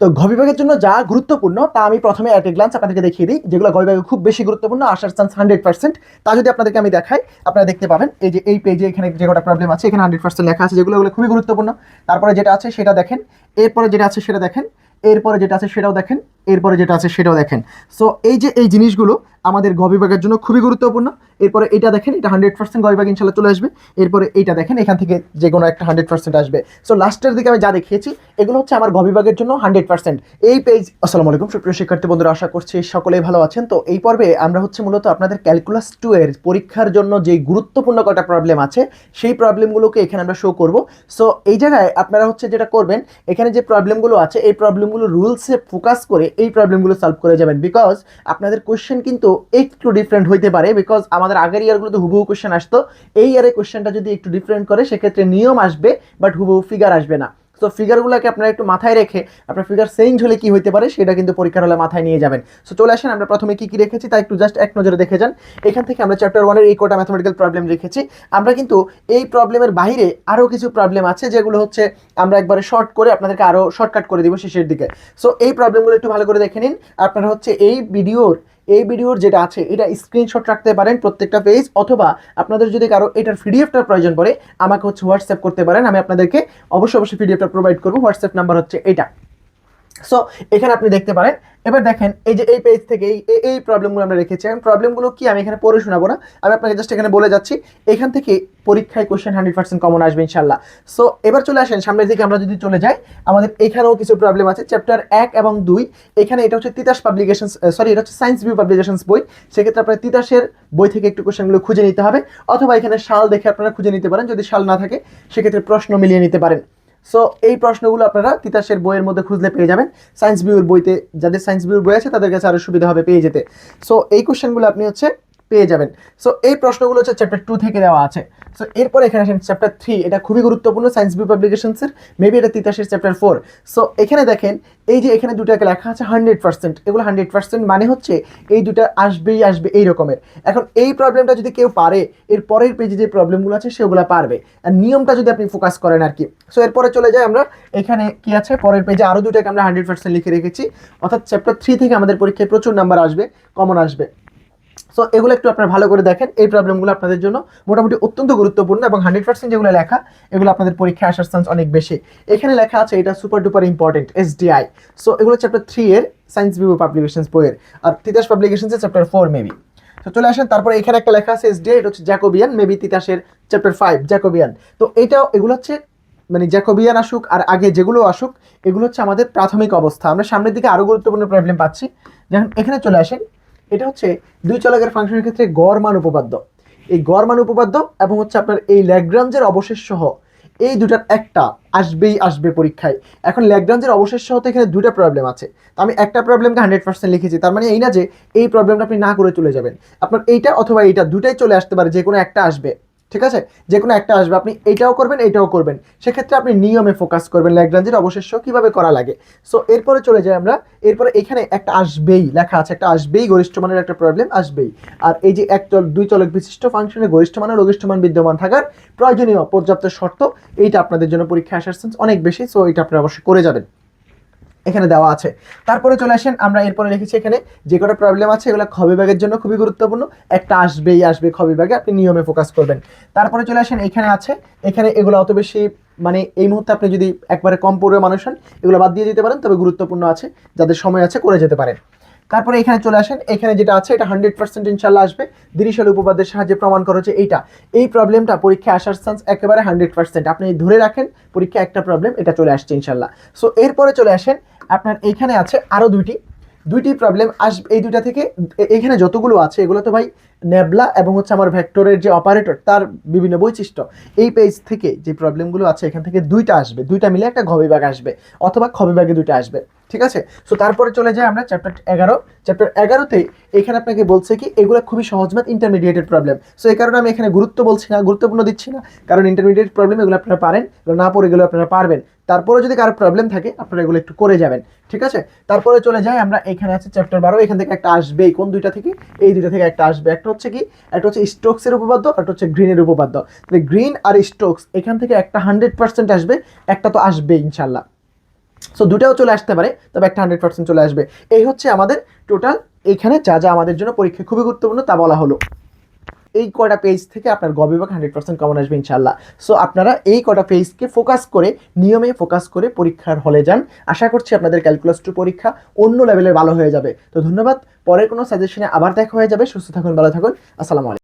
তো ঘ বিভাগের জন্য যা গুরুত্বপূর্ণ, তা আমি প্রথমে এক গ্লান্স আপনাদেরকে দেখিয়ে দিই। যেগুলো ঘ বিভাগে খুব বেশি গুরুত্বপূর্ণ, আসার চান্স হান্ড্রেড পার্সেন্ট তা যদি আপনাদেরকে আমি দেখাই, আপনারা দেখতে পাবেন, এই যে এই পেজে এখানে যে কটা প্রবলেম আছে, এখানে হান্ড্রেড পার্সেন্ট লেখা আছে, যেগুলো খুবই গুরুত্বপূর্ণ। তারপরে যেটা আছে সেটা দেখেন, এরপরে যেটা আছে সেটা দেখেন, এরপরে যেটা আছে সেটাও দেখেন, এরপরে যেটা আছে সেটাও দেখেন। সো এই যে এই জিনিসগুলো আমাদের গ বিভাগের জন্য খুবই গুরুত্বপূর্ণ। এরপরে এটা দেখেন, এটা হান্ড্রেড পার্সেন্ট গ বিভাগ ইনশাল্লাহ চলে আসবে। এরপরে এইটা দেখেন, এখান থেকে যে কোনো একটা হান্ড্রেড পার্সেন্ট আসবে। সো লাস্টের দিকে আমি যা দেখিয়েছি, এগুলো হচ্ছে আমার গ বিভাগের জন্য হান্ড্রেড পার্সেন্ট এই পেজ আসসালামু আলাইকুম সুপ্রিয় শিক্ষার্থী বন্ধুরা, আশা করছি সকলেই ভালো আছেন। তো, এই পর্বে আমরা হচ্ছে মূলত আপনাদের ক্যালকুলাস টু এর পরীক্ষার জন্য যে গুরুত্বপূর্ণ কটা প্রবলেম আছে, সেই প্রবলেমগুলোকে এখানে আমরা শো করব। সো এই জায়গায় আপনারা হচ্ছে যেটা করবেন, এখানে যে প্রবলেমগুলো আছে, এই প্রবলেমগুলো রুলসে ফোকাস করে এই প্রবলেমগুলো সলভ করে যাবেন। বিকজ আপনাদের কোয়েশ্চেন কিন্তু একটু ডিফারেন্ট হইতে পারে বিকজ আমাদের আগের ইয়ারগুলোতে হুবহু কোশ্চেন আসতো। এই ইয়ারে কোশ্চেনটা যদি একটু ডিফারেন্ট করে, সেক্ষেত্রে নিয়ম আসবে বাট হুবহু ফিগার আসবে না। সো ফিগারগুলোকে আপনারা একটু মাথায় রেখে, আপনার ফিগার চেঞ্জ হলে কি হইতে পারে, সেটা কিন্তু পরীক্ষার হলে মাথায় নিয়ে যাবেন। সো চলে আসেন, আমরা প্রথমে কী কী রেখেছি তা একটু জাস্ট এক নজরে দেখে যান। এখান থেকে আমরা চ্যাপ্টার ওয়ানের এই কোটা ম্যাথমেটিক্যাল প্রবলেম রেখেছি। আমরা কিন্তু এই প্রবলেমের বাইরে আরও কিছু প্রবলেম আছে, যেগুলো হচ্ছে আমরা একবারে শর্ট করে আপনাদেরকে আরও শর্টকাট করে দিব শেষের দিকে। সো এই প্রবলেমগুলো একটু ভালো করে দেখে নিন। আপনারা হচ্ছে এই ভিডিওর এই ভিডিওর যেটা আছে, এটা স্ক্রিনশট রাখতে পারেন প্রত্যেকটা পেজ অথবা আপনাদের যদি কারও এটার পিডিএফটার প্রয়োজন পড়ে, আমাকে হচ্ছে হোয়াটসঅ্যাপ করতে পারেন, আমি আপনাদেরকে অবশ্যই অবশ্যই পিডিএফটা প্রোভাইড করব। হোয়াটসঅ্যাপ নাম্বার হচ্ছে এটা। সো এখানে আপনি দেখতে পারেন এবার দেখেন, এই যে এই পেজ থেকে এই, এই- প্রবলেমগুলো আমরা রেখেছি। আমি প্রবলেমগুলো কি আমি এখানে পড়ে শোনাবো না? আমি আপনাকে জাস্ট এখানে বলে যাচ্ছি, এখান থেকে পরীক্ষায় কোশ্চেন হান্ড্রেড পার্সেন্ট কমন আসবে ইনশাল্লাহ সো এবার চলে আসেন, সামনের দিকে আমরা যদি চলে যাই, আমাদের এখানেও কিছু প্রবলেম আছে। চ্যাপ্টার এক এবং দুই, এখানে এটা হচ্ছে তিতাস পাবলিকেশন সরি এটা হচ্ছে সায়েন্স ভিউ পাবলিকেশনস বই। সেক্ষেত্রে আপনার তিতাসের বই থেকে একটু কোশ্চেনগুলো খুঁজে নিতে হবে, অথবা এখানে সাল দেখে আপনারা খুঁজে নিতে পারেন। যদি সাল না থাকে, সেক্ষেত্রে প্রশ্ন মিলিয়ে নিতে পারেন। সো এই প্রশ্নগুলো আপনারা তিতাসের বইয়ের মধ্যে খুঁজলে পেয়ে যাবেন। সায়েন্স বিউর বইতে, যাদের সায়েন্স বিউর বই আছে, তাদের কাছে আরও সুবিধা হবে পেয়ে যেতে। সো এই কোশ্চেনগুলো আপনি হচ্ছে পেয়ে যাবেন। সো এই প্রশ্নগুলো হচ্ছে চ্যাপ্টার টু থেকে দেওয়া আছে। সো এরপর এখানে আসেন চ্যাপ্টার থ্রি এটা খুবই গুরুত্বপূর্ণ সায়েন্স ভিউ পাবলিকেশনসের মেবি এটা তিতাসের চ্যাপ্টার ফোর সো এখানে দেখেন, এই যে এখানে দুটাকে লেখা আছে হান্ড্রেড পার্সেন্ট এগুলো হান্ড্রেড পার্সেন্ট মানে হচ্ছে এই দুটা আসবেই আসবে এই রকমের। এখন এই প্রবলেমটা যদি কেউ পারে, এর পরের পেজে যে প্রবলেমগুলো আছে, সেগুলো পারবে। আর নিয়মটা যদি আপনি ফোকাস করেন আর কি। সো এরপরে চলে যাই আমরা। এখানে কি আছে? পরের পেজে আরও দুটাকে আমরা হান্ড্রেড পার্সেন্ট লিখে রেখেছি। অর্থাৎ চ্যাপ্টার থ্রি থেকে আমাদের পরীক্ষায় প্রচুর নাম্বার আসবে কমন আসবে। সো এগুলো একটু আপনারা ভালো করে দেখেন। এই প্রবলেমগুলো আপনাদের জন্য মোটামুটি অত্যন্ত গুরুত্বপূর্ণ এবং হান্ড্রেড পার্সেন্ট যেগুলো লেখা, এগুলো আপনাদের পরীক্ষায় আসার চান্স অনেক বেশি। এখানে লেখা আছে, এটা super duper important SDI so এগুলো চ্যাপ্টার থ্রি এর সায়েন্স ভিউ পাবলিকেশনস বইয়ের। আর তিতাস পাবলিকেশনসের চ্যাপ্টার ফোর মেবি তো চলে আসেন, তারপরে এখানে একটা লেখা আছে এসডিআই এটা হচ্ছে জ্যাকোবিয়ান মেবি তিতাসের চ্যাপ্টার ফাইভ জ্যাকোবিয়ান। তো এটাও, এগুলো হচ্ছে মানে জ্যাকোবিয়ান আসুক আর আগে যেগুলো আসুক, এগুলো হচ্ছে আমাদের প্রাথমিক অবস্থা। আমরা সামনের দিকে আরও গুরুত্বপূর্ণ প্রবলেম পাচ্ছি। যেমন এখানে চলে আসেন এটা হচ্ছে দুই চলকের ফাংশনের ক্ষেত্রে গড় মান উপপাদ্য। এই গড় মান উপপাদ্য এবং হচ্ছে আপনার এই ল্যাগ্রাঞ্জের অবশেষ সহ এই দুটার একটা আসবেই আসবে পরীক্ষায়। এখন ল্যাগ্রাঞ্জের অবশেষ সহ এখানে দুটা প্রবলেম আছে। তো আমি একটা প্রবলেমকে হান্ড্রেড পার্সেন্ট লিখেছি, তার মানে এই না যে এই প্রবলেমটা আপনি না করে চলে যাবেন। আপনার এইটা অথবা এইটা দুটাই চলে আসতে পারে, যে কোনো একটা আসবে। ঠিক আছে? যে কোনো একটা আসবে, আপনি এইটাও করবেন এইটাও করবেন। সেক্ষেত্রে আপনি নিয়মে ফোকাস করবেন ল্যাগ্রাঞ্জের অবশেষ্য কীভাবে করা লাগে। সো এরপরে চলে যাই আমরা। এরপরে এখানে একটা আসবেই, লেখা আছে, একটা আসবেই, গরিষ্ঠ মানের একটা প্রবলেম আসবেই। আর এই যে এক চল, দুই চলক বিশিষ্ট ফাংশনে গরিষ্ঠ মান ও মান বিদ্যমান থাকার প্রয়োজনীয় পর্যাপ্ত শর্ত, এইটা আপনাদের জন্য পরীক্ষা আসার চান্স অনেক বেশি সো এটা আপনারা অবশ্যই করে যাবেন। এখানে দেওয়া আছে। তারপরে চলে আসেন, আমরা এরপরে লিখেছি এখানে যে কটা প্রবলেম আছে, এগুলো খ বিভাগের জন্য খুবই গুরুত্বপূর্ণ। একটা আসবেই আসবে খ বিভাগে, আপনি নিয়মে ফোকাস করবেন। তারপরে চলে আসেন, এখানে আছে, এখানে এগুলো অত বেশি মানে এই মুহূর্তে আপনি যদি একবারে কম পড়ে মানুষ হন, এগুলো বাদ দিয়ে দিতে পারেন, তবে গুরুত্বপূর্ণ আছে যাদের সময় আছে, করে যেতে পারেন। তারপরে এখানে চলে আসেন, এখানে যেটা আছে, এটা হান্ড্রেড পার্সেন্ট ইনশাল্লাহ আসবে। দিরিশাল উপপাদ্যের সাহায্যে প্রমাণ করা হচ্ছে এইটা। এই প্রবলেমটা পরীক্ষায় আসার চান্স একেবারে হান্ড্রেড পার্সেন্ট আপনি ধরে রাখেন পরীক্ষা একটা প্রবলেম এটা চলে আসছে ইনশাল্লাহ সো এরপরে চলে আসেন আপনার এইখানে আছে আরও দুইটি। দুইটি প্রবলেম আস এই দুইটা থেকে এখানে যতগুলো আছে, এগুলো তো ভাই নেবলা এবং হচ্ছে আমার ভেক্টরের যে অপারেটর তার বিভিন্ন বৈশিষ্ট্য। এই পেজ থেকে যে প্রবলেমগুলো আছে, এখান থেকে দুইটা আসবে। দুইটা মিলে একটা খবিবাগ আসবে, অথবা খবিবাগে দুইটা আসবে। ঠিক আছে? সো তারপরে চলে যাই আমরা চ্যাপ্টার এগারো। চ্যাপ্টার এগারোতে এখানে আপনাকে বলছে কি, এগুলো খুবই সহজ ম্যাথ ইন্টারমিডিয়েটের প্রবলেম সো এই কারণে আমি এখানে গুরুত্ব বলছি না, গুরুত্বপূর্ণ দিচ্ছি না। কারণ ইন্টারমিডিয়েট প্রবলেম এগুলো আপনারা পারেন, এগুলো না পড়ে গেলেও আপনারা পারবেন। তারপরে যদি কারও প্রবলেম থাকে, আপনারা এগুলো একটু করে যাবেন। ঠিক আছে? তারপরে চলে যাই আমরা, এখানে আছে চ্যাপ্টার বারো, এখান থেকে একটা আসবেই। কোন দুইটা থেকে? এই দুইটা থেকে একটা আসবে। একটা হচ্ছে কি, একটা হচ্ছে স্টোক্সের উপপাদ্য একটা হচ্ছে গ্রিনের উপপাদ্য। তাহলে গ্রিন আর স্টোক্স এখান থেকে একটা হান্ড্রেড পার্সেন্ট আসবে, একটা তো আসবে ইনশাল্লাহ সো দুটাও চলে আসতে পারে, তবে একটা হান্ড্রেড পার্সেন্ট চলে আসবে। এই হচ্ছে আমাদের টোটাল এইখানে যা যা আমাদের জন্য পরীক্ষা খুবই গুরুত্বপূর্ণ তা বলা হলো। এই কটা পেজ থেকে আপনার গ বিভাগ হান্ড্রেড পার্সেন্ট কমন আসবে ইনশাল্লাহ সো আপনারা এই কটা পেজকে ফোকাস করে, নিয়মে ফোকাস করে পরীক্ষার হলে যান। আশা করছি আপনাদের ক্যালকুলাস টু পরীক্ষা অন্য লেভেলের ভালো হয়ে যাবে। তো ধন্যবাদ, পরের কোনো সাজেশনে আবার দেখা হয়ে যাবে। সুস্থ থাকুন, ভালো থাকুন। আসসালামু আলাইকুম।